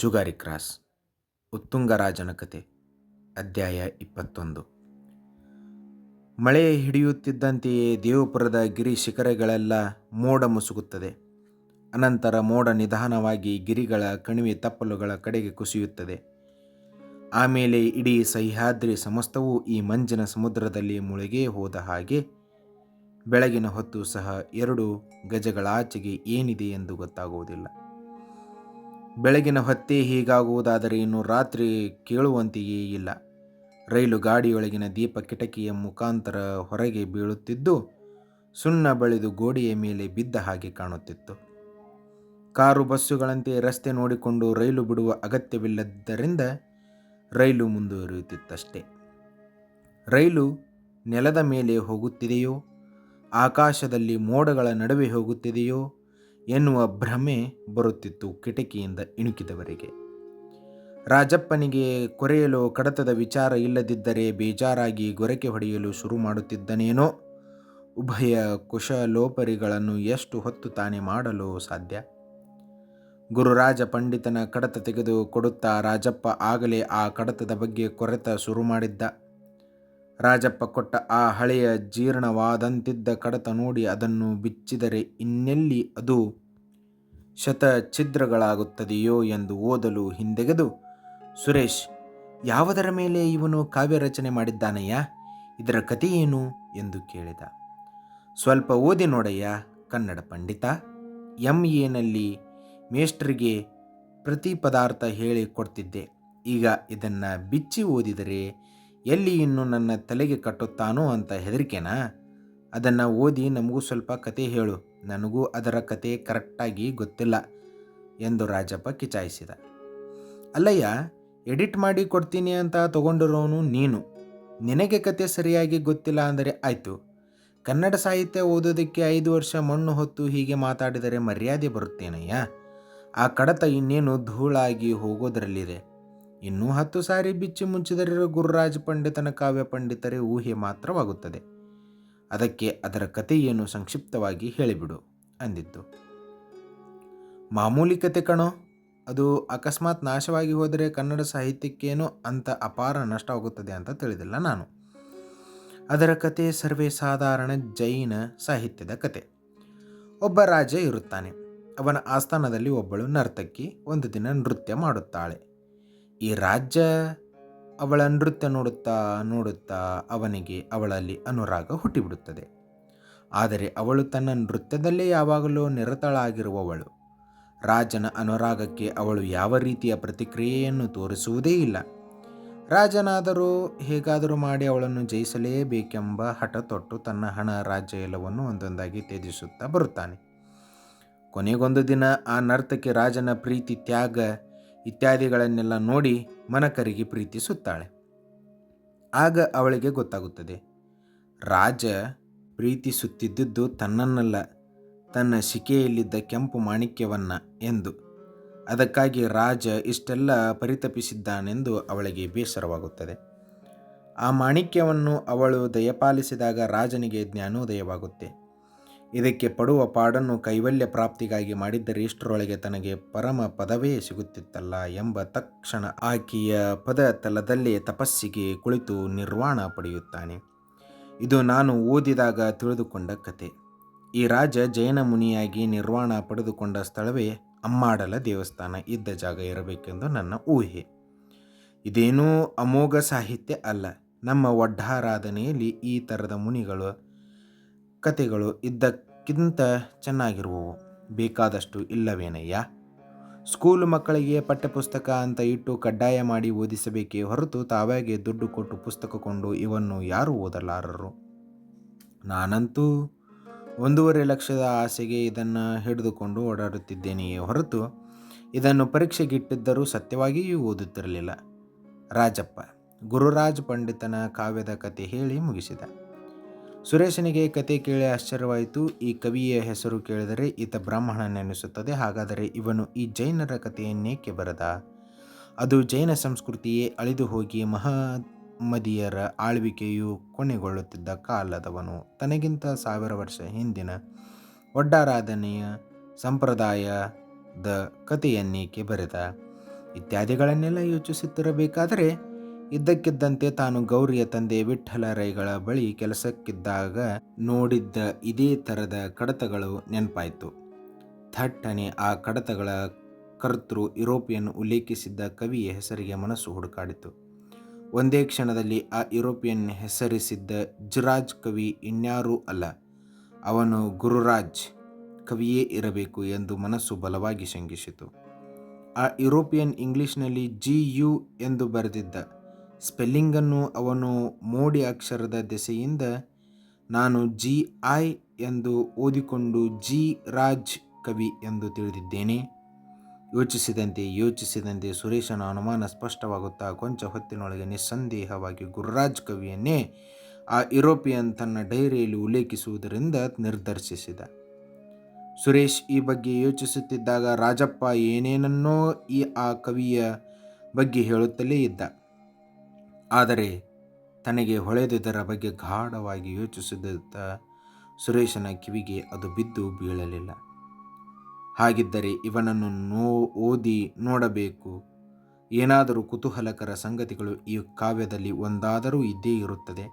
Jugari cross ಉತ್ತುಂಗರಾಜನ ಕತೆ, ಅಧ್ಯಾಯ ಇಪ್ಪತ್ತೊಂದು. ಮಳೆ ಹಿಡಿಯುತ್ತಿದ್ದಂತೆಯೇ ದೇವಪುರದ ಗಿರಿ ಶಿಖರಗಳೆಲ್ಲ ಮೋಡ ಮುಸುಗುತ್ತದೆ. ಅನಂತರ ಮೋಡ ನಿಧಾನವಾಗಿ ಗಿರಿಗಳ ಕಣಿವೆ ತಪ್ಪಲುಗಳ ಕಡೆಗೆ ಕುಸಿಯುತ್ತದೆ. ಆಮೇಲೆ ಇಡೀ ಸಹ್ಯಾದ್ರಿ ಸಮಸ್ತವೂ ಈ ಮಂಜಿನ ಸಮುದ್ರದಲ್ಲಿ ಮುಳುಗೇ ಹೋದ ಹಾಗೆ ಬೆಳಗಿನ ಹೊತ್ತು ಸಹ ಎರಡು ಗಜಗಳಾಚೆಗೆ ಏನಿದೆ ಎಂದು ಗೊತ್ತಾಗುವುದಿಲ್ಲ. ಬೆಳಗಿನ ಹೊತ್ತೇ ಹೀಗಾಗುವುದಾದರೆ ಇನ್ನು ರಾತ್ರಿ ಕೇಳುವಂತೆಯೇ ಇಲ್ಲ. ರೈಲು ಗಾಡಿಯೊಳಗಿನ ದೀಪ ಕಿಟಕಿಯ ಮುಖಾಂತರ ಹೊರಗೆ ಬೀಳುತ್ತಿದ್ದು, ಸುಣ್ಣ ಬಳಿದು ಗೋಡೆಯ ಮೇಲೆ ಬಿದ್ದ ಹಾಗೆ ಕಾಣುತ್ತಿತ್ತು. ಕಾರು ಬಸ್ಸುಗಳಂತೆ ರಸ್ತೆ ನೋಡಿಕೊಂಡು ರೈಲು ಬಿಡುವ ಅಗತ್ಯವಿಲ್ಲದ್ದರಿಂದ ರೈಲು ಮುಂದುವರಿಯುತ್ತಿತ್ತಷ್ಟೆ. ರೈಲು ನೆಲದ ಮೇಲೆ ಹೋಗುತ್ತಿದೆಯೋ, ಆಕಾಶದಲ್ಲಿ ಮೋಡಗಳ ನಡುವೆ ಹೋಗುತ್ತಿದೆಯೋ ಎನ್ನುವ ಭ್ರಮೆ ಬರುತ್ತಿತ್ತು ಕಿಟಕಿಯಿಂದ ಇಣುಕಿದವರಿಗೆ. ರಾಜಪ್ಪನಿಗೆ ಕೊರೆಯಲು ಕಡತದ ವಿಚಾರ ಇಲ್ಲದಿದ್ದರೆ ಬೇಜಾರಾಗಿ ಗೊರಕೆ ಹೊಡೆಯಲು ಶುರು ಮಾಡುತ್ತಿದ್ದನೇನೋ? ಉಭಯ ಕುಶಲೋಪರಿಗಳನ್ನು ಎಷ್ಟು ಹೊತ್ತು ತಾನೇ ಮಾಡಲು ಸಾಧ್ಯ? ಗುರುರಾಜ ಪಂಡಿತನ ಕಡತ ತೆಗೆದು ಕೊಡುತ್ತಾ ರಾಜಪ್ಪ ಆಗಲೇ ಆ ಕಡತದ ಬಗ್ಗೆ ಕೊರೆತ ಶುರು ಮಾಡಿದ್ದ. ರಾಜಪ್ಪ ಕೊಟ್ಟ ಆ ಹಳೆಯ ಜೀರ್ಣವಾದಂತಿದ್ದ ಕಡತ ನೋಡಿ ಅದನ್ನು ಬಿಚ್ಚಿದರೆ ಇನ್ನೆಲ್ಲಿ ಅದು ಶತ ಛಿದ್ರಗಳಾಗುತ್ತದೆಯೋ ಎಂದು ಓದಲು ಹಿಂದೆಗೆದು, ಸುರೇಶ್, ಯಾವುದರ ಮೇಲೆ ಇವನು ಕಾವ್ಯ ರಚನೆ ಮಾಡಿದ್ದಾನಯ್ಯ ಇದರ ಕಥೆ ಏನು? ಎಂದು ಕೇಳಿದ. ಸ್ವಲ್ಪ ಓದಿ ನೋಡಯ್ಯ, ಕನ್ನಡ ಪಂಡಿತ. ಎಂ. ಎನಲ್ಲಿ ಮೇಷ್ಟ್ರಿಗೆ ಪ್ರತಿ ಪದಾರ್ಥ ಹೇಳಿ ಕೊಡ್ತಿದ್ದೆ. ಈಗ ಇದನ್ನು ಬಿಚ್ಚಿ ಓದಿದರೆ ಎಲ್ಲಿ ಇನ್ನು ನನ್ನ ತಲೆಗೆ ಕಟ್ಟುತ್ತಾನೋ ಅಂತ ಹೆದರಿಕೆನಾ? ಅದನ್ನು ಓದಿ ನಮಗೂ ಸ್ವಲ್ಪ ಕತೆ ಹೇಳು. ನನಗೂ ಅದರ ಕತೆ ಕರೆಕ್ಟಾಗಿ ಗೊತ್ತಿಲ್ಲ ಎಂದು ರಾಜಪ್ಪ ಕಿಚಾಯಿಸಿದ. ಅಲ್ಲಯ್ಯ, ಎಡಿಟ್ ಮಾಡಿ ಕೊಡ್ತೀನಿ ಅಂತ ತಗೊಂಡಿರೋನು ನೀನು. ನಿನಗೆ ಕತೆ ಸರಿಯಾಗಿ ಗೊತ್ತಿಲ್ಲ ಅಂದರೆ ಆಯಿತು. ಕನ್ನಡ ಸಾಹಿತ್ಯ ಓದೋದಕ್ಕೆ ಐದು ವರ್ಷ ಮಣ್ಣು ಹೊತ್ತು ಹೀಗೆ ಮಾತಾಡಿದರೆ ಮರ್ಯಾದೆ ಬರುತ್ತೇನಯ್ಯ? ಆ ಕಡತ ಇನ್ನೇನು ಧೂಳಾಗಿ ಹೋಗೋದರಲ್ಲಿದೆ. ಇನ್ನೂ ಹತ್ತು ಸಾರಿ ಬಿಚ್ಚಿ ಮುಚ್ಚಿದರೆ ಗುರುರಾಜ್ ಪಂಡಿತನ ಕಾವ್ಯ ಪಂಡಿತರೇ ಊಹೆ ಮಾತ್ರವಾಗುತ್ತದೆ. ಅದಕ್ಕೆ ಅದರ ಕಥೆಯನ್ನು ಸಂಕ್ಷಿಪ್ತವಾಗಿ ಹೇಳಿಬಿಡು, ಅಂದಿತ್ತು. ಮಾಮೂಲಿ ಕತೆ ಕಣೋ, ಅದು ಅಕಸ್ಮಾತ್ ನಾಶವಾಗಿ ಹೋದರೆ ಕನ್ನಡ ಸಾಹಿತ್ಯಕ್ಕೇನೋ ಅಂತ ಅಪಾರ ನಷ್ಟವಾಗುತ್ತದೆ ಅಂತ ತಿಳಿದಿಲ್ಲ ನಾನು. ಅದರ ಕತೆ ಸರ್ವೇ ಸಾಧಾರಣ ಜೈನ ಸಾಹಿತ್ಯದ ಕತೆ. ಒಬ್ಬ ರಾಜ ಇರುತ್ತಾನೆ. ಅವನ ಆಸ್ಥಾನದಲ್ಲಿ ಒಬ್ಬಳು ನರ್ತಕಿ, ಒಂದು ದಿನ ನೃತ್ಯ ಮಾಡುತ್ತಾಳೆ. ಈ ರಾಜ್ಯ ಅವಳ ನೃತ್ಯ ನೋಡುತ್ತಾ ನೋಡುತ್ತಾ ಅವನಿಗೆ ಅವಳಲ್ಲಿ ಅನುರಾಗ ಹುಟ್ಟಿಬಿಡುತ್ತದೆ. ಆದರೆ ಅವಳು ತನ್ನ ನೃತ್ಯದಲ್ಲೇ ಯಾವಾಗಲೂ ನಿರತಳಾಗಿರುವವಳು. ರಾಜನ ಅನುರಾಗಕ್ಕೆ ಅವಳು ಯಾವ ರೀತಿಯ ಪ್ರತಿಕ್ರಿಯೆಯನ್ನು ತೋರಿಸುವುದೇ ಇಲ್ಲ. ರಾಜನಾದರೂ ಹೇಗಾದರೂ ಮಾಡಿ ಅವಳನ್ನು ಜಯಿಸಲೇಬೇಕೆಂಬ ಹಠ ತೊಟ್ಟು ತನ್ನ ಹಣ, ರಾಜ್ಯ ಎಲ್ಲವನ್ನು ಒಂದೊಂದಾಗಿ ತ್ಯಜಿಸುತ್ತಾ ಬರುತ್ತಾನೆ. ಕೊನೆಗೊಂದು ದಿನ ಆ ನರ್ತಕಿ ರಾಜನ ಪ್ರೀತಿ ತ್ಯಾಗ ಇತ್ಯಾದಿಗಳನ್ನೆಲ್ಲ ನೋಡಿ ಮನಕರಿಗೆ ಪ್ರೀತಿಸುತ್ತಾಳೆ. ಆಗ ಅವಳಿಗೆ ಗೊತ್ತಾಗುತ್ತದೆ. ರಾಜ ಪ್ರೀತಿಸುತ್ತಿದ್ದುದು ತನ್ನನ್ನಲ್ಲ, ತನ್ನ ಶಿಕೆಯಲ್ಲಿದ್ದ ಕೆಂಪು ಮಾಣಿಕ್ಯವನ್ನ ಎಂದು. ಅದಕ್ಕಾಗಿ ರಾಜ ಇಷ್ಟೆಲ್ಲ ಪರಿತಪಿಸಿದ್ದಾನೆಂದು ಅವಳಿಗೆ ಬೇಸರವಾಗುತ್ತದೆ. ಆ ಮಾಣಿಕ್ಯವನ್ನು ಅವಳು ದಯಪಾಲಿಸಿದಾಗ ರಾಜನಿಗೆ ಜ್ಞಾನೋದಯವಾಗುತ್ತೆ. ಇದಕ್ಕೆ ಪಡುವ ಪಾಡನ್ನು ಕೈವಲ್ಯ ಪ್ರಾಪ್ತಿಗಾಗಿ ಮಾಡಿದ್ದರೆ ಇಷ್ಟರೊಳಗೆ ತನಗೆ ಪರಮ ಪದವೇ ಸಿಗುತ್ತಿತ್ತಲ್ಲ ಎಂಬ ತಕ್ಷಣ ಆಕೆಯ ಪದ ತಲದಲ್ಲೇ ತಪಸ್ಸಿಗೆ ಕುಳಿತು ನಿರ್ವಾಣ ಪಡೆಯುತ್ತಾನೆ. ಇದು ನಾನು ಓದಿದಾಗ ತಿಳಿದುಕೊಂಡ ಕತೆ. ಈ ರಾಜ ಜೈನ ಮುನಿಯಾಗಿ ನಿರ್ವಾಣ ಪಡೆದುಕೊಂಡ ಸ್ಥಳವೇ ಅಮ್ಮಾಡಲ ದೇವಸ್ಥಾನ ಇದ್ದ ಜಾಗ ಇರಬೇಕೆಂದು ನನ್ನ ಊಹೆ. ಇದೇನೂ ಅಮೋಘ ಸಾಹಿತ್ಯ ಅಲ್ಲ. ನಮ್ಮ ಒಡ್ಡಾರಾಧನೆಯಲ್ಲಿ ಈ ಥರದ ಮುನಿಗಳು ಕತೆಗಳು ಇದ್ದಕ್ಕಿಂತ ಚೆನ್ನಾಗಿರುವವು. ಬೇಕಾದಷ್ಟು ಇಲ್ಲವೇನಯ್ಯ? ಸ್ಕೂಲು ಮಕ್ಕಳಿಗೆ ಪಠ್ಯಪುಸ್ತಕ ಅಂತ ಇಟ್ಟು ಕಡ್ಡಾಯ ಮಾಡಿ ಓದಿಸಬೇಕೇ ಹೊರತು ತಾವಾಗೆ ದುಡ್ಡು ಕೊಟ್ಟು ಪುಸ್ತಕ ಕೊಂಡು ಇವನ್ನು ಯಾರು ಓದಲಾರರು? ನಾನಂತೂ ಒಂದೂವರೆ ಲಕ್ಷದ ಆಸೆಗೆ ಇದನ್ನು ಹಿಡಿದುಕೊಂಡು ಓಡಾಡುತ್ತಿದ್ದೇನೆಯೇ ಹೊರತು ಇದನ್ನು ಪರೀಕ್ಷೆಗಿಟ್ಟಿದ್ದರೂ ಸತ್ಯವಾಗಿಯೂ ಓದುತ್ತಿರಲಿಲ್ಲ. ರಾಜಪ್ಪ, ಗುರುರಾಜ್ ಪಂಡಿತನ ಕಾವ್ಯದ ಕತೆ ಹೇಳಿ ಮುಗಿಸಿದ. ಸುರೇಶನಿಗೆ ಕತೆ ಕೇಳಿ ಆಶ್ಚರ್ಯವಾಯಿತು. ಈ ಕವಿಯ ಹೆಸರು ಕೇಳಿದರೆ ಈತ ಬ್ರಾಹ್ಮಣನೆನಿಸುತ್ತದೆ ಹಾಗಾದರೆ ಇವನು ಈ ಜೈನರ ಕಥೆಯನ್ನೇಕೆ ಬರದ? ಅದು ಜೈನ ಸಂಸ್ಕೃತಿಯೇ ಅಳಿದು ಹೋಗಿ ಮಹಮ್ಮದಿಯರ ಆಳ್ವಿಕೆಯು ಕೊನೆಗೊಳ್ಳುತ್ತಿದ್ದ ಕಾಲದವನು. ತನಗಿಂತ ಸಾವಿರ ವರ್ಷ ಹಿಂದಿನ ಒಡ್ಡಾರಾಧನೆಯ ಸಂಪ್ರದಾಯದ ಕಥೆಯನ್ನೇಕೆ ಬರೆದ? ಇತ್ಯಾದಿಗಳನ್ನೆಲ್ಲ ಯೋಚಿಸುತ್ತಿರಬೇಕಾದರೆ ಇದ್ದಕ್ಕಿದ್ದಂತೆ ತಾನು ಗೌರಿಯ ತಂದೆ ವಿಠಲ ರೈಗಳ ಬಳಿ ಕೆಲಸಕ್ಕಿದ್ದಾಗ ನೋಡಿದ್ದ ಇದೇ ಥರದ ಕಡತಗಳು ನೆನಪಾಯಿತು. ಥಟ್ಟನೆ ಆ ಕಡತಗಳ ಕರ್ತೃ ಯುರೋಪಿಯನ್ ಉಲ್ಲೇಖಿಸಿದ್ದ ಕವಿಯ ಹೆಸರಿಗೆ ಮನಸ್ಸು ಹುಡುಕಾಡಿತು. ಒಂದೇ ಕ್ಷಣದಲ್ಲಿ ಆ ಯುರೋಪಿಯನ್ ಹೆಸರಿಸಿದ್ದ ಜುರಾಜ್ ಕವಿ ಇನ್ಯಾರೂ ಅಲ್ಲ, ಅವನು ಗುರುರಾಜ್ ಕವಿಯೇ ಇರಬೇಕು ಎಂದು ಮನಸ್ಸು ಬಲವಾಗಿ ಶಂಕಿಸಿತು. ಆ ಯುರೋಪಿಯನ್ ಇಂಗ್ಲಿಷ್ನಲ್ಲಿ ಜಿ ಯು ಎಂದು ಬರೆದಿದ್ದ ಸ್ಪೆಲ್ಲಿಂಗನ್ನು ಅವನು ಮೋಡಿ ಅಕ್ಷರದ ದೆಸೆಯಿಂದ ನಾನು ಜಿ ಐ ಎಂದು ಓದಿಕೊಂಡು ಜಿ ರಾಜ್ ಕವಿ ಎಂದು ತಿಳಿದಿದ್ದೇನೆ. ಯೋಚಿಸಿದಂತೆ ಯೋಚಿಸಿದಂತೆ ಸುರೇಶನ ಅನುಮಾನ ಸ್ಪಷ್ಟವಾಗುತ್ತಾ ಕೊಂಚ ಹೊತ್ತಿನೊಳಗೆ ನಿಸ್ಸಂದೇಹವಾಗಿ ಗುರುರಾಜ್ ಕವಿಯನ್ನೇ ಆ ಯುರೋಪಿಯನ್ ತನ್ನ ಡೈರಿಯಲ್ಲಿ ಉಲ್ಲೇಖಿಸುವುದರಿಂದ ನಿರ್ಧರಿಸಿದ ಸುರೇಶ್, ಈ ಬಗ್ಗೆ ಯೋಚಿಸುತ್ತಿದ್ದಾಗ ರಾಜಪ್ಪ ಏನೇನನ್ನೋ ಈ ಆ ಕವಿಯ ಬಗ್ಗೆ ಹೇಳುತ್ತಲೇ ಇದ್ದ. ಆದರೆ ತನಗೆ ಹೊಳೆದುದರ ಬಗ್ಗೆ ಗಾಢವಾಗಿ ಯೋಚಿಸಿದ ಸುರೇಶನ ಕಿವಿಗೆ ಅದು ಬಿದ್ದು ಬೀಳಲಿಲ್ಲ. ಹಾಗಿದ್ದರೆ ಇವನನ್ನು ನೋ, ಓದಿ ನೋಡಬೇಕು. ಏನಾದರೂ ಕುತೂಹಲಕರ ಸಂಗತಿಗಳು ಈ ಕಾವ್ಯದಲ್ಲಿ ಒಂದಾದರೂ ಇದ್ದೇ ಇರುತ್ತದೆ.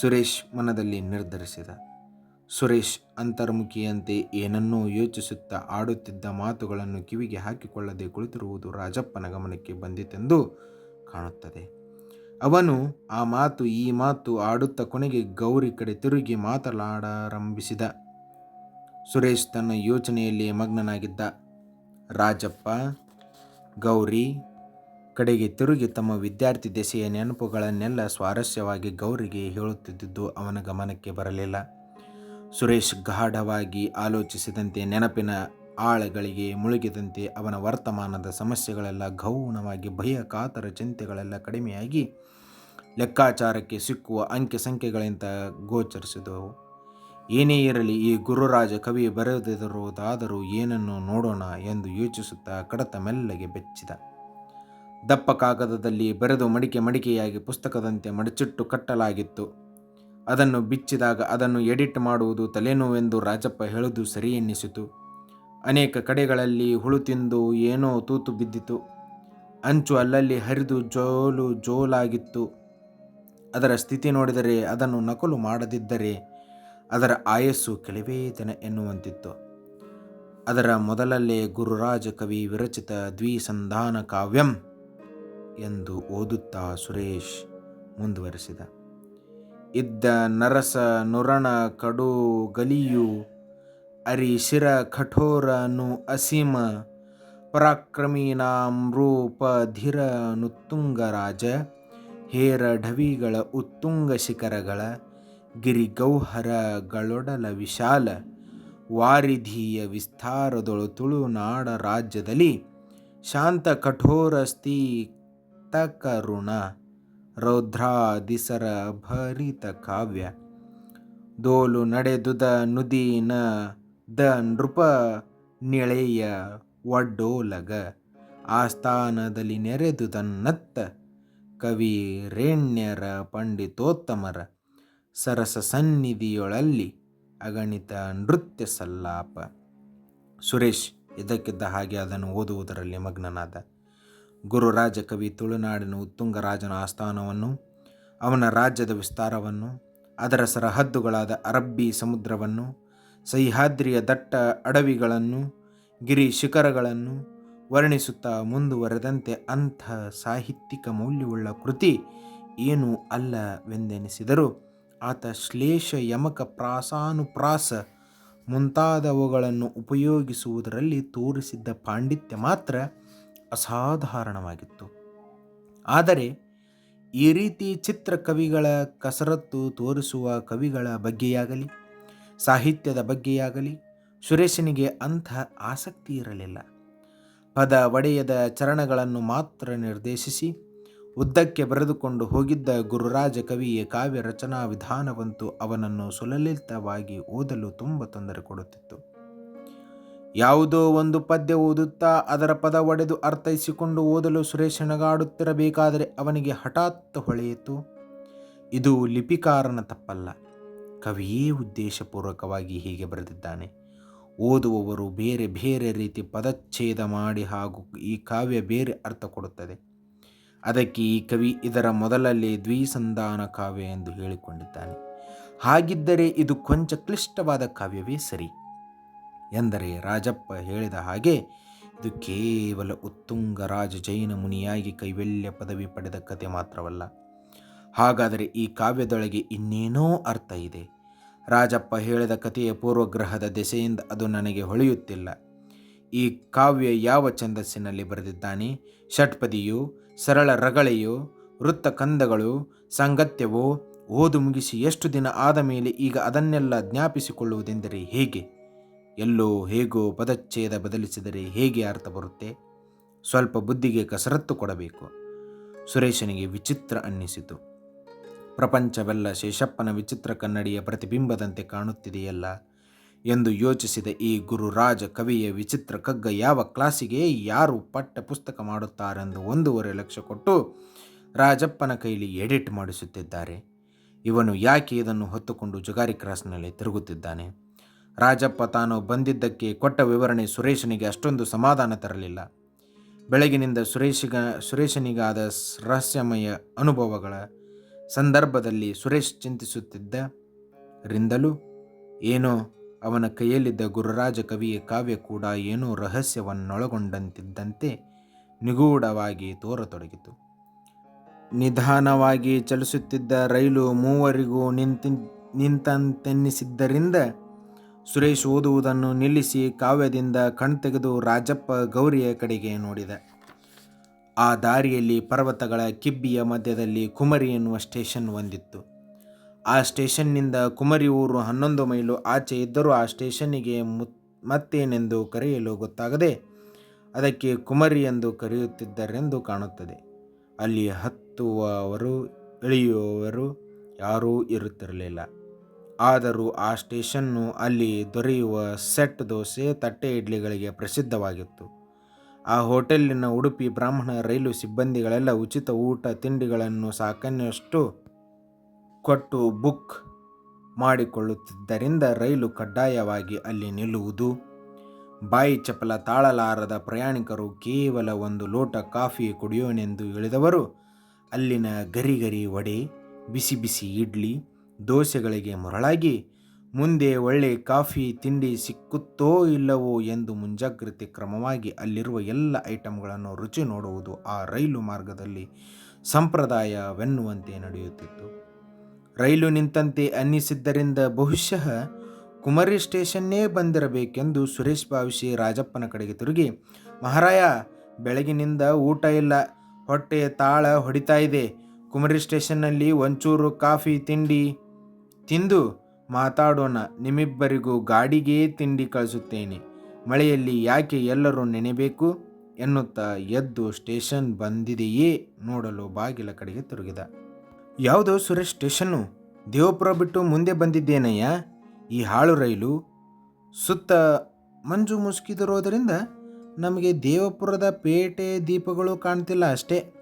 ಸುರೇಶ್ ಮನದಲ್ಲಿ ನಿರ್ಧರಿಸಿದ. ಸುರೇಶ್ ಅಂತರ್ಮುಖಿಯಂತೆ ಏನನ್ನೋ ಯೋಚಿಸುತ್ತಾ ಆಡುತ್ತಿದ್ದ ಮಾತುಗಳನ್ನು ಕಿವಿಗೆ ಹಾಕಿಕೊಳ್ಳದೆ ಕುಳಿತಿರುವುದು ರಾಜಪ್ಪನ ಗಮನಕ್ಕೆ ಬಂದಿತೆಂದು ಕಾಣುತ್ತದೆ. ಅವನು ಆ ಮಾತು, ಈ ಮಾತು ಆಡುತ್ತ ಕೊನೆಗೆ ಗೌರಿ ಕಡೆ ತಿರುಗಿ ಮಾತನಾಡಾರಂಭಿಸಿದ ಸುರೇಶ್ ತನ್ನ ಯೋಚನೆಯಲ್ಲಿ ಮಗ್ನನಾಗಿದ್ದ. ರಾಜಪ್ಪ, ಗೌರಿ ಕಡೆಗೆ ತಿರುಗಿ ತಮ್ಮ ವಿದ್ಯಾರ್ಥಿ ದೆಸೆಯ ನೆನಪುಗಳನ್ನೆಲ್ಲ ಸ್ವಾರಸ್ಯವಾಗಿ ಗೌರಿಗೆ ಹೇಳುತ್ತಿದ್ದುದು ಅವನ ಗಮನಕ್ಕೆ ಬರಲಿಲ್ಲ. ಸುರೇಶ್ ಗಾಢವಾಗಿ ಆಲೋಚಿಸಿದಂತೆ ನೆನಪಿನ ಆಳಗಳಿಗೆ ಮುಳುಗಿದಂತೆ ಅವನ ವರ್ತಮಾನದ ಸಮಸ್ಯೆಗಳೆಲ್ಲ ಗೌಣವಾಗಿ ಭಯ ಕಾತರ ಚಿಂತೆಗಳೆಲ್ಲ ಕಡಿಮೆಯಾಗಿ ಲೆಕ್ಕಾಚಾರಕ್ಕೆ ಸಿಕ್ಕುವ ಅಂಕೆ ಸಂಖ್ಯೆಗಳಿಂದ ಗೋಚರಿಸಿದವು. ಏನೇ ಇರಲಿ ಈ ಗುರುರಾಜ ಕವಿ ಬರೆದಿರುವುದಾದರೂ ಏನನ್ನು ನೋಡೋಣ ಎಂದು ಯೋಚಿಸುತ್ತಾ ಕಡತ ಮೆಲ್ಲಗೆ ಬೆಚ್ಚಿದ. ದಪ್ಪ ಕಾಗದದಲ್ಲಿ ಬರೆದು ಮಡಿಕೆ ಮಡಿಕೆಯಾಗಿ ಪುಸ್ತಕದಂತೆ ಮಡಚಿಟ್ಟು ಕಟ್ಟಲಾಗಿತ್ತು. ಅದನ್ನು ಬಿಚ್ಚಿದಾಗ ಅದನ್ನು ಎಡಿಟ್ ಮಾಡುವುದು ತಲೆನೋವೆಂದು ರಾಜಪ್ಪ ಹೇಳುವುದು ಸರಿ ಎನ್ನಿಸಿತು. ಅನೇಕ ಕಡೆಗಳಲ್ಲಿ ಹುಳು ತಿಂದು ಏನೋ ತೂತು ಬಿದ್ದಿತು. ಅಂಚು ಅಲ್ಲಲ್ಲಿ ಹರಿದು ಜೋಲು ಜೋಲಾಗಿತ್ತು. ಅದರ ಸ್ಥಿತಿ ನೋಡಿದರೆ ಅದನ್ನು ನಕಲು ಮಾಡದಿದ್ದರೆ ಅದರ ಆಯಸ್ಸು ಕೆಲವೇ ದಿನ ಎನ್ನುವಂತಿತ್ತು. ಅದರ ಮೊದಲಲ್ಲೇ ಗುರುರಾಜ ಕವಿ ವಿರಚಿತ ದ್ವಿಸಂಧಾನ ಕಾವ್ಯಂ ಎಂದು ಓದುತ್ತಾ ಸುರೇಶ್ ಮುಂದುವರೆಸಿದ. ಇದ್ದ ನರಸ ನುರಣ ಕಡು ಗಲಿಯು ಅರಿ ಶಿರ ಕಠೋರನು ಅಸೀಮ ರೂಪ ಧಿರ ನುತ್ತುಂಗರಾಜ, ಹೇರ ಢವಿಗಳ ಉತ್ತುಂಗ ಶಿಖರಗಳ ಗಿರಿಗೌಹರಗಳೊಡಲ ವಿಶಾಲ, ವಾರಿಧಿಯ ವಿಸ್ತಾರದೊಳು ತುಳುನಾಡ ರಾಜ್ಯದಲ್ಲಿ ಶಾಂತ ಕಠೋರ ಸ್ಥಿತಕರುಣ ರೌದ್ರಾದಿಸರ ಭರಿತ ಕಾವ್ಯ, ದೋಲು ನಡೆದುದ ನುದಿನ ದ ನೃಪ ನೆಳೆಯ ಒಡ್ಡೋಲಗ ಆಸ್ಥಾನದಲ್ಲಿ ನೆರೆದುದನ್ನತ್ತ ಕವಿ ರೇಣ್ಯರ ಪಂಡಿತೋತ್ತಮರ ಸರಸ ಸನ್ನಿಧಿಯೊಳಲ್ಲಿ ಅಗಣಿತ ನೃತ್ಯ ಸಲ್ಲಾಪ. ಸುರೇಶ್ ಇದಕ್ಕಿದ್ದ ಹಾಗೆ ಅದನ್ನು ಓದುವುದರಲ್ಲಿ ಮಗ್ನನಾದ. ಗುರುರಾಜ ಕವಿ ತುಳುನಾಡಿನ ಉತ್ತುಂಗರಾಜನ ಆಸ್ಥಾನವನ್ನು, ಅವನ ರಾಜ್ಯದ ವಿಸ್ತಾರವನ್ನು, ಅದರ ಸರಹದ್ದುಗಳಾದ ಅರಬ್ಬಿ ಸಮುದ್ರವನ್ನು ಸಹ್ಯಾದ್ರಿಯ ದಟ್ಟ ಅಡವಿಗಳನ್ನು, ಗಿರಿ ಶಿಖರಗಳನ್ನು ವರ್ಣಿಸುತ್ತಾ ಮುಂದುವರೆದಂತೆ ಅಂಥ ಸಾಹಿತ್ಯಿಕ ಮೌಲ್ಯವುಳ್ಳ ಕೃತಿ ಏನೂ ಅಲ್ಲವೆಂದೆನಿಸಿದರೂ ಆತ ಶ್ಲೇಷ ಯಮಕ ಪ್ರಾಸಾನುಪ್ರಾಸ ಮುಂತಾದವುಗಳನ್ನು ಉಪಯೋಗಿಸುವುದರಲ್ಲಿ ತೋರಿಸಿದ್ದ ಪಾಂಡಿತ್ಯ ಮಾತ್ರ ಅಸಾಧಾರಣವಾಗಿತ್ತು. ಆದರೆ ಈ ರೀತಿ ಚಿತ್ರಕವಿಗಳ ಕಸರತ್ತು ತೋರಿಸುವ ಕವಿಗಳ ಬಗ್ಗೆಯಾಗಲಿ ಸಾಹಿತ್ಯದ ಬಗ್ಗೆಯಾಗಲಿ ಸುರೇಶನಿಗೆ ಅಂಥ ಆಸಕ್ತಿ ಇರಲಿಲ್ಲ. ಪದ ಒಡೆಯದ ಚರಣಗಳನ್ನು ಮಾತ್ರ ನಿರ್ದೇಶಿಸಿ ಉದ್ದಕ್ಕೆ ಬರೆದುಕೊಂಡು ಹೋಗಿದ್ದ ಗುರುರಾಜ ಕವಿಯ ಕಾವ್ಯ ರಚನಾ ವಿಧಾನವಂತೂ ಅವನನ್ನು ಸುಲಲಿತವಾಗಿ ಓದಲು ತುಂಬ ತೊಂದರೆ ಕೊಡುತ್ತಿತ್ತು. ಯಾವುದೋ ಒಂದು ಪದ್ಯ ಓದುತ್ತಾ ಅದರ ಪದ ಒಡೆದು ಅರ್ಥೈಸಿಕೊಂಡು ಓದಲು ಸುರೇಶನಗಾಡುತ್ತಿರಬೇಕಾದರೆ ಅವನಿಗೆ ಹಠಾತ್ ಹೊಳೆಯಿತು. ಇದು ಲಿಪಿಕಾರನ ತಪ್ಪಲ್ಲ. ಕವಿಯೇ ಉದ್ದೇಶಪೂರ್ವಕವಾಗಿ ಹೀಗೆ ಬರೆದಿದ್ದಾನೆ. ಓದುವವರು ಬೇರೆ ಬೇರೆ ರೀತಿ ಪದಚ್ಛೇದ ಮಾಡಿ ಹಾಗೂ ಈ ಕಾವ್ಯ ಬೇರೆ ಅರ್ಥ ಕೊಡುತ್ತದೆ. ಅದಕ್ಕೆ ಈ ಕವಿ ಇದರ ಮೊದಲಲ್ಲಿ ದ್ವಿಸಂಧಾನ ಕಾವ್ಯ ಎಂದು ಹೇಳಿಕೊಂಡಿದ್ದಾನೆ. ಹಾಗಿದ್ದರೆ ಇದು ಕೊಂಚ ಕ್ಲಿಷ್ಟವಾದ ಕಾವ್ಯವೇ ಸರಿ? ಎಂದರೆ ರಾಜಪ್ಪ ಹೇಳಿದ ಹಾಗೆ, ಇದು ಕೇವಲ ಉತ್ತುಂಗ ರಾಜ ಜೈನ ಮುನಿಯಾಗಿ ಕೈವಲ್ಯ ಪದವಿ ಪಡೆದ ಕತೆ ಮಾತ್ರವಲ್ಲ. ಹಾಗಾದರೆ ಈ ಕಾವ್ಯದೊಳಗೆ ಇನ್ನೇನೋ ಅರ್ಥ ಇದೆ. ರಾಜಪ್ಪ ಹೇಳಿದ ಕಥೆಯ ಪೂರ್ವಗ್ರಹದ ದೆಸೆಯಿಂದ ಅದು ನನಗೆ ಹೊಳೆಯುತ್ತಿಲ್ಲ. ಈ ಕಾವ್ಯ ಯಾವ ಛಂದಸ್ಸಿನಲ್ಲಿ ಬರೆದಿದ್ದಾನೆ? ಷಟ್ಪದಿಯು, ಸರಳ ರಗಳೆಯೋ, ವೃತ್ತ ಕಂದಗಳು, ಸಾಂಗತ್ಯವೋ? ಓದು ಮುಗಿಸಿ ಎಷ್ಟು ದಿನ ಆದ ಮೇಲೆ ಈಗ ಅದನ್ನೆಲ್ಲ ಜ್ಞಾಪಿಸಿಕೊಳ್ಳುವುದೆಂದರೆ ಹೇಗೆ? ಎಲ್ಲೋ ಹೇಗೋ ಪದಚ್ಛೇದ ಬದಲಿಸಿದರೆ ಹೇಗೆ ಅರ್ಥ ಬರುತ್ತೆ? ಸ್ವಲ್ಪ ಬುದ್ಧಿಗೆ ಕಸರತ್ತು ಕೊಡಬೇಕು. ಸುರೇಶನಿಗೆ ವಿಚಿತ್ರ ಅನ್ನಿಸಿತು. ಪ್ರಪಂಚವೆಲ್ಲ ಶೇಷಪ್ಪನ ವಿಚಿತ್ರ ಕನ್ನಡಿಯ ಪ್ರತಿಬಿಂಬದಂತೆ ಕಾಣುತ್ತಿದೆಯಲ್ಲ ಎಂದು ಯೋಚಿಸಿದ ಈ ಗುರುರಾಜ ಕವಿಯ ವಿಚಿತ್ರ ಕಗ್ಗ ಯಾವ ಕ್ಲಾಸಿಗೆ ಯಾರು ಪಠ್ಯ ಪುಸ್ತಕ ಮಾಡುತ್ತಾರೆಂದು ಒಂದೂವರೆ ಲಕ್ಷ ಕೊಟ್ಟು ರಾಜಪ್ಪನ ಕೈಲಿ ಎಡಿಟ್ ಮಾಡಿಸುತ್ತಿದ್ದಾರೆ. ಇವನು ಯಾಕೆ ಇದನ್ನು ಹೊತ್ತುಕೊಂಡು ಜುಗಾರಿ ಕ್ರಾಸ್ನಲ್ಲಿ ತಿರುಗುತ್ತಿದ್ದಾನೆ? ರಾಜಪ್ಪ ತಾನು ಬಂದಿದ್ದಕ್ಕೆ ಕೊಟ್ಟ ವಿವರಣೆ ಸುರೇಶನಿಗೆ ಅಷ್ಟೊಂದು ಸಮಾಧಾನ ತರಲಿಲ್ಲ. ಬೆಳಗಿನಿಂದ ಸುರೇಶಿಗ, ಸುರೇಶನಿಗಾದ ರಹಸ್ಯಮಯ ಅನುಭವಗಳ ಸಂದರ್ಭದಲ್ಲಿ ಸುರೇಶ್ ಚಿಂತಿಸುತ್ತಿದ್ದ ರಿಂದಲೂ ಏನೋ ಅವನ ಕೈಯಲ್ಲಿದ್ದ ಗುರುರಾಜ ಕವಿಯ ಕಾವ್ಯ ಕೂಡ ಏನೋ ರಹಸ್ಯವನ್ನೊಳಗೊಂಡಂತಿದ್ದಂತೆ ನಿಗೂಢವಾಗಿ ತೋರತೊಡಗಿತು. ನಿಧಾನವಾಗಿ ಚಲಿಸುತ್ತಿದ್ದ ರೈಲು ಮೂವರಿಗೂ ನಿಂತಿ ನಿಂತಂತೆನ್ನಿಸಿದ್ದರಿಂದ ಸುರೇಶ್ ಓದುವುದನ್ನು ನಿಲ್ಲಿಸಿ ಕಾವ್ಯದಿಂದ ಕಣ್ತೆಗೆದು ರಾಜಪ್ಪ ಗೌರಿಯ ಕಡೆಗೆ ನೋಡಿದ. ಆ ದಾರಿಯಲ್ಲಿ ಪರ್ವತಗಳ ಕಿಬ್ಬಿಯ ಮಧ್ಯದಲ್ಲಿ ಕುಮರಿ ಎನ್ನುವ ಸ್ಟೇಷನ್ ಒಂದಿತ್ತು. ಆ ಸ್ಟೇಷನ್ನಿಂದ ಕುಮರಿ ಊರು ಹನ್ನೊಂದು ಮೈಲು ಆಚೆ ಇದ್ದರೂ ಆ ಸ್ಟೇಷನ್ನಿಗೆ ಮತ್ತೇನೆಂದು ಕರೆಯಲು ಗೊತ್ತಾಗದೆ ಅದಕ್ಕೆ ಕುಮರಿ ಎಂದು ಕರೆಯುತ್ತಿದ್ದರೆಂದು ಕಾಣುತ್ತದೆ. ಅಲ್ಲಿ ಹತ್ತುವವರು, ಇಳಿಯುವವರು ಯಾರೂ ಇರುತ್ತಿರಲಿಲ್ಲ. ಆದರೂ ಆ ಸ್ಟೇಷನ್ನು ಅಲ್ಲಿ ದೊರೆಯುವ ಸೆಟ್ ದೋಸೆ, ತಟ್ಟೆ ಇಡ್ಲಿಗಳಿಗೆ ಪ್ರಸಿದ್ಧವಾಗಿತ್ತು. ಆ ಹೋಟೆಲ್ಲಿನ ಉಡುಪಿ ಬ್ರಾಹ್ಮಣ ರೈಲು ಸಿಬ್ಬಂದಿಗಳೆಲ್ಲ ಉಚಿತ ಊಟ ತಿಂಡಿಗಳನ್ನು ಸಾಕನ್ನಷ್ಟು ಕೊಟ್ಟು ಬುಕ್ ಮಾಡಿಕೊಳ್ಳುತ್ತಿದ್ದರಿಂದ ರೈಲು ಕಡ್ಡಾಯವಾಗಿ ಅಲ್ಲಿ ನಿಲ್ಲುವುದು. ಬಾಯಿ ಚಪಲ ತಾಳಲಾರದ ಪ್ರಯಾಣಿಕರು ಕೇವಲ ಒಂದು ಲೋಟ ಕಾಫಿ ಕುಡಿಯೋನೆಂದು ಇಳಿದವರು ಅಲ್ಲಿನ ಗರಿಗರಿ ಗರಿ ವಡೆ, ಬಿಸಿ ಬಿಸಿ ಇಡ್ಲಿ, ದೋಸೆಗಳಿಗೆ ಮರಳಾಗಿ ಮುಂದೆ ಒಳ್ಳೆ ಕಾಫಿ, ತಿಂಡಿ ಸಿಕ್ಕುತ್ತೋ ಇಲ್ಲವೋ ಎಂದು ಮುಂಜಾಗ್ರತೆ ಕ್ರಮವಾಗಿ ಅಲ್ಲಿರುವ ಎಲ್ಲ ಐಟಮ್ಗಳನ್ನು ರುಚಿ ನೋಡುವುದು ಆ ರೈಲು ಮಾರ್ಗದಲ್ಲಿ ಸಂಪ್ರದಾಯವೆನ್ನುವಂತೆ ನಡೆಯುತ್ತಿತ್ತು. ರೈಲು ನಿಂತಂತೆ ಅನ್ನಿಸಿದ್ದರಿಂದ ಬಹುಶಃ ಕುಮರಿ ಸ್ಟೇಷನ್ನೇ ಬಂದಿರಬೇಕೆಂದು ಸುರೇಶ್ ಭಾವಿಸಿ ರಾಜಪ್ಪನ ಕಡೆಗೆ ತಿರುಗಿ, ಮಹಾರಾಯ, ಬೆಳಗಿನಿಂದ ಊಟ ಇಲ್ಲ. ಹೊಟ್ಟೆ ತಾಳ ಹೊಡಿತಾ ಇದೆ. ಕುಮರಿ ಸ್ಟೇಷನ್ನಲ್ಲಿ ಒಂಚೂರು ಕಾಫಿ, ತಿಂಡಿ, ತಿಂದು ಮಾತಾಡೋಣ, ನಿಮ್ಮಿಬ್ಬರಿಗೂ ಗಾಡಿಗೇ ತಿಂಡಿ ಕಳಿಸುತ್ತೇನೆ. ಮಳೆಯಲ್ಲಿ ಯಾಕೆ ಎಲ್ಲರೂ ನೆನೆಬೇಕು? ಎನ್ನುತ್ತಾ ಎದ್ದು ಸ್ಟೇಷನ್ ಬಂದಿದೆಯೇ ನೋಡಲು ಬಾಗಿಲ ಕಡೆಗೆ ತಿರುಗಿದ. ಯಾವುದೋ ಸುರೇಶ್ ಸ್ಟೇಷನ್ನು? ದೇವಪುರ ಬಿಟ್ಟು ಮುಂದೆ ಬಂದಿದ್ದೇನಯ್ಯ? ಈ ಹಾಳು ರೈಲು? ಸುತ್ತ ಮಂಜು ಮುಸುಕಿದಿರೋದರಿಂದ ನಮಗೆ ದೇವಪುರದ ಪೇಟೆ ದೀಪಗಳು ಕಾಣ್ತಿಲ್ಲ ಅಷ್ಟೇ.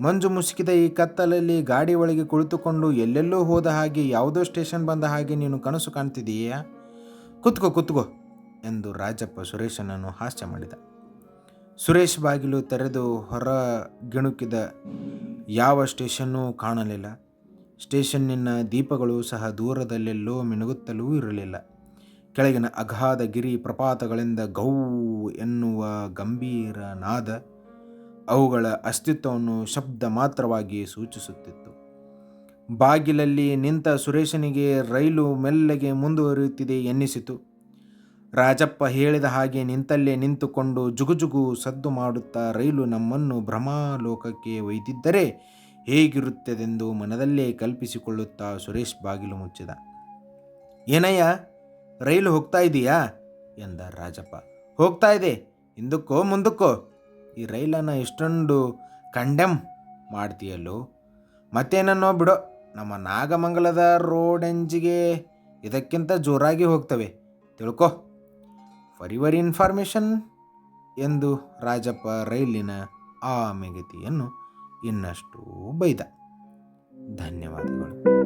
ಮಂಜು ಮುಸುಕಿದ ಈ ಕತ್ತಲಲ್ಲಿ ಗಾಡಿ ಒಳಗೆ ಕುಳಿತುಕೊಂಡು ಎಲ್ಲೆಲ್ಲೋ ಹೋದ ಹಾಗೆ ಯಾವುದೋ ಸ್ಟೇಷನ್ ಬಂದ ಹಾಗೆ ನೀನು ಕನಸು ಕಾಣ್ತಿದೀಯಾ ಕುತ್ಕೋ ಕುತ್ಕೋ ಎಂದು ರಾಜಪ್ಪ ಸುರೇಶನನ್ನು ಹಾಸ್ಯ ಮಾಡಿದ. ಸುರೇಶ್ ಬಾಗಿಲು ತೆರೆದು ಹೊರ ಗಿಣುಕಿದ ಯಾವ ಸ್ಟೇಷನ್ನೂ ಕಾಣಲಿಲ್ಲ. ಸ್ಟೇಷನ್ನಿನ ದೀಪಗಳು ಸಹ ದೂರದಲ್ಲೆಲ್ಲೋ ಮಿನುಗುತ್ತಲೂ ಇರಲಿಲ್ಲ. ಕೆಳಗಿನ ಅಗಾಧ ಗಿರಿ ಪ್ರಪಾತಗಳಿಂದ ಗೌ ಎನ್ನುವ ಗಂಭೀರ ನಾದ ಅವುಗಳ ಅಸ್ತಿತ್ವವನ್ನು ಶಬ್ದ ಮಾತ್ರವಾಗಿ ಸೂಚಿಸುತ್ತಿತ್ತು. ಬಾಗಿಲಲ್ಲಿ ನಿಂತ ಸುರೇಶನಿಗೆ ರೈಲು ಮೆಲ್ಲಗೆ ಮುಂದುವರಿಯುತ್ತಿದೆ ಎನ್ನಿಸಿತು. ರಾಜಪ್ಪ ಹೇಳಿದ ಹಾಗೆ ನಿಂತಲ್ಲೇ ನಿಂತುಕೊಂಡು ಜುಗುಜುಗು ಸದ್ದು ಮಾಡುತ್ತಾ ರೈಲು ನಮ್ಮನ್ನು ಭ್ರಮಾಲೋಕಕ್ಕೆ ಒಯ್ದಿದ್ದರೆ ಹೇಗಿರುತ್ತದೆಂದು ಮನದಲ್ಲೇ ಕಲ್ಪಿಸಿಕೊಳ್ಳುತ್ತಾ ಸುರೇಶ್ ಬಾಗಿಲು ಮುಚ್ಚಿದ. ಏನಯ್ಯ, ರೈಲು ಹೋಗ್ತಾ ಇದೆಯಾ? ಎಂದ ರಾಜಪ್ಪ. ಹೋಗ್ತಾ ಇದೆ. ಹಿಂದಕ್ಕೋ, ಮುಂದಕ್ಕೋ. ಈ ರೈಲನ್ನು ಇಷ್ಟೊಂದು ಕಂಡೆಮ್ ಮಾಡ್ತೀಯಲ್ಲೋ. ಮತ್ತೇನನ್ನೋ ಬಿಡೋ, ನಮ್ಮ ನಾಗಮಂಗಲದ ರೋಡೆಂಜಿಗೆ ಇದಕ್ಕಿಂತ ಜೋರಾಗಿ ಹೋಗ್ತವೆ. ತಿಳ್ಕೊ. ಫಾರ್ ಯುವರ್ ಇನ್ಫಾರ್ಮೇಷನ್ ಎಂದು ರಾಜಪ್ಪ ರೈಲಿನ ಆ ಮೆಗತಿಯನ್ನು ಇನ್ನಷ್ಟು ಬೈದ. ಧನ್ಯವಾದಗಳು.